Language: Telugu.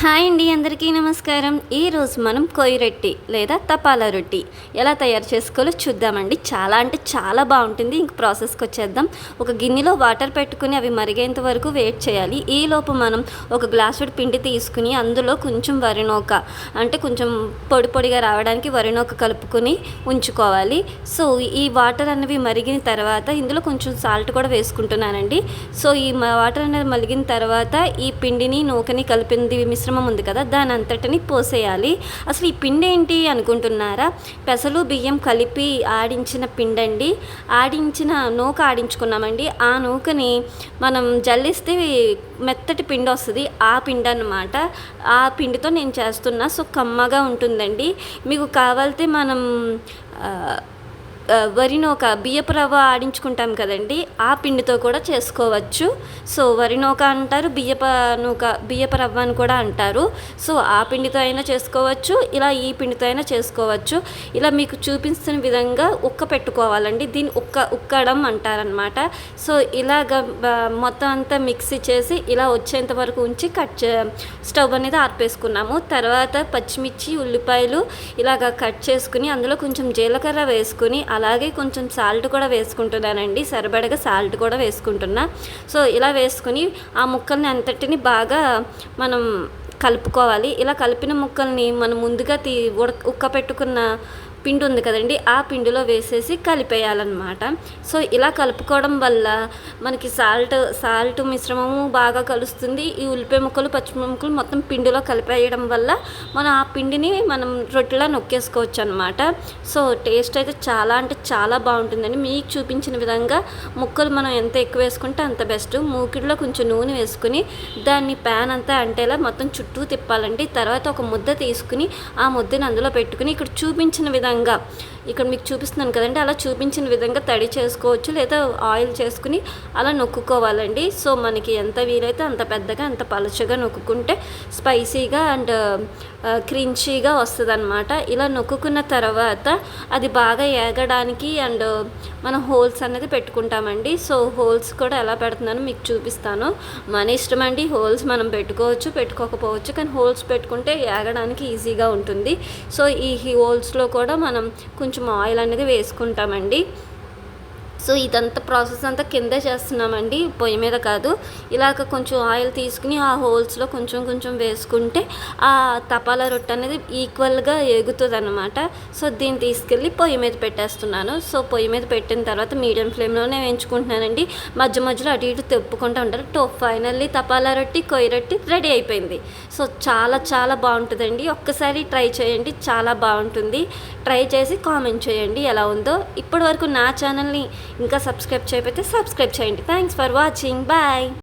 హాయ్ అండి అందరికీ నమస్కారం. ఈరోజు మనం కొయ్యరొట్టి లేదా తపాలా రొట్టి ఎలా తయారు చేసుకోవాలో చూద్దామండి. చాలా అంటే చాలా బాగుంటుంది. ఇంక ప్రాసెస్కి వచ్చేద్దాం. ఒక గిన్నెలో వాటర్ పెట్టుకుని అవి మరిగేంత వరకు వెయిట్ చేయాలి. ఈ లోపు మనం ఒక గ్లాసుడు పిండి తీసుకుని అందులో కొంచెం వరినోక అంటే కొంచెం పొడి పొడిగా రావడానికి వరినోక కలుపుకొని ఉంచుకోవాలి. సో ఈ వాటర్ అనేవి మరిగిన తర్వాత ఇందులో కొంచెం సాల్ట్ కూడా వేసుకుంటున్నానండి. సో ఈ వాటర్ అనేది మరిగిన తర్వాత ఈ పిండిని నూకని కలిపింది మిశ్రమం ఉంది కదా దాని అంతటిని పోసేయాలి. అసలు ఈ పిండి ఏంటి అనుకుంటున్నారా? పెసలు బియ్యం కలిపి ఆడించిన పిండి అండి ఆడించిన నూక ఆడించుకున్నామండి. ఆ నూకని మనం జల్లిస్తే మెత్తటి పిండి వస్తుంది. ఆ పిండి అనమాట ఆ పిండితో నేను చేస్తున్నా. సో కమ్మగా ఉంటుందండి. మీకు కావాలితే మనం ఆ, వరి నూక బియ్యపు రవ్వ ఆడించుకుంటాం కదండి ఆ పిండితో కూడా చేసుకోవచ్చు. సో వరి నూక అంటారు బియ్యప నూక బియ్యపు రవ్వ అని కూడా అంటారు. సో ఆ పిండితో అయినా చేసుకోవచ్చు ఇలా ఈ పిండితో అయినా చేసుకోవచ్చు. ఇలా మీకు చూపిస్తున్న విధంగా ఉక్క పెట్టుకోవాలండి దీన్ని ఉక్క ఉక్కడం అంటారనమాట సో ఇలాగ మొత్తం అంతా మిక్సీ చేసి ఇలా వచ్చేంత వరకు ఉంచి కట్ చే స్టవ్ అనేది ఆర్పేసుకున్నాము. తర్వాత పచ్చిమిర్చి ఉల్లిపాయలు ఇలాగ కట్ చేసుకుని అందులో కొంచెం జీలకర్ర వేసుకుని అలాగే కొంచెం సాల్ట్ కూడా వేసుకుంటున్నానండి. సరిపడగా సాల్ట్ కూడా వేసుకుంటున్నా. సో ఇలా వేసుకుని ఆ ముక్కల్ని అంతటిని బాగా మనం కలుపుకోవాలి. ఇలా కలిపిన ముక్కల్ని మనం ముందుగా తీ ఉడక ఉక్క పెట్టుకున్న పిండి ఉంది కదండి ఆ పిండిలో వేసేసి కలిపేయాలన్నమాట. సో ఇలా కలుపుకోవడం వల్ల మనకి సాల్ట్ సాల్ట్ మిశ్రమము బాగా కలుస్తుంది. ఈ ఉల్లిపాయ ముక్కలు పచ్చిమిరపకాయ ముక్కలు మొత్తం పిండిలో కలిపేయడం వల్ల మనం ఆ పిండిని మనం రొట్టెలా నొక్కేసుకోవచ్చు అనమాట సో టేస్ట్ అయితే చాలా అంటే చాలా బాగుంటుందండి. మీకు చూపించిన విధంగా ముక్కలు మనం ఎంత ఎక్కువ వేసుకుంటే అంత బెస్ట్. మూకిడిలో కొంచెం నూనె వేసుకుని దాన్ని ప్యాన్ అంతా అంటేలా మొత్తం చుట్టూ తిప్పాలండి. తర్వాత ఒక ముద్ద తీసుకుని ఆ ముద్దని అందులో పెట్టుకుని ఇక్కడ చూపించిన విధంగా thành gặp. ఇక్కడ మీకు చూపిస్తున్నాను కదండి. అలా చూపించిన విధంగా తడి చేసుకోవచ్చు లేదా ఆయిల్ చేసుకుని అలా నొక్కుకోవాలండి. సో మనకి ఎంత వీలైతే అంత పెద్దగా అంత పలచగా నొక్కుకుంటే స్పైసీగా అండ్ క్రించీగా వస్తుంది అనమాట ఇలా నొక్కుకున్న తర్వాత అది బాగా ఏగడానికి అండ్ మనం హోల్స్ అనేది పెట్టుకుంటామండి. సో హోల్స్ కూడా ఎలా పెడుతున్నానో మీకు చూపిస్తాను. మన ఇష్టం అండి హోల్స్ మనం పెట్టుకోవచ్చు పెట్టుకోకపోవచ్చు కానీ హోల్స్ పెట్టుకుంటే ఏగడానికి ఈజీగా ఉంటుంది. సో ఈ హోల్స్లో కూడా మనం కొంచెం ఆయిల్ అనేది వేసుకుంటామండి. సో ఇదంతా ప్రాసెస్ అంతా కిందే చేస్తున్నామండి పొయ్యి మీద కాదు. ఇలాగ కొంచెం ఆయిల్ తీసుకుని ఆ హోల్స్లో కొంచెం కొంచెం వేసుకుంటే ఆ తపాలా రొట్టె అనేది ఈక్వల్గా ఎగుతుంది అనమాట సో దీన్ని తీసుకెళ్ళి పొయ్యి మీద పెట్టేస్తున్నాను. సో పొయ్యి మీద పెట్టిన తర్వాత మీడియం ఫ్లేమ్లోనే వేయించుకుంటున్నానండి. మధ్య మధ్యలో అటు ఇటు తెప్పుకుంటూ ఉంటారు. టో ఫైనల్లీ తపాలా రొట్టి కొయ్యి రొట్టి రెడీ అయిపోయింది. సో చాలా చాలా బాగుంటుందండి. ఒక్కసారి ట్రై చేయండి చాలా బాగుంటుంది. ట్రై చేసి కామెంట్ చేయండి ఎలా ఉందో. ఇప్పటివరకు నా ఛానల్ని ఇంకా సబ్స్క్రైబ్ చేయకపోతే సబ్స్క్రైబ్ చేయండి. Thanks for watching bye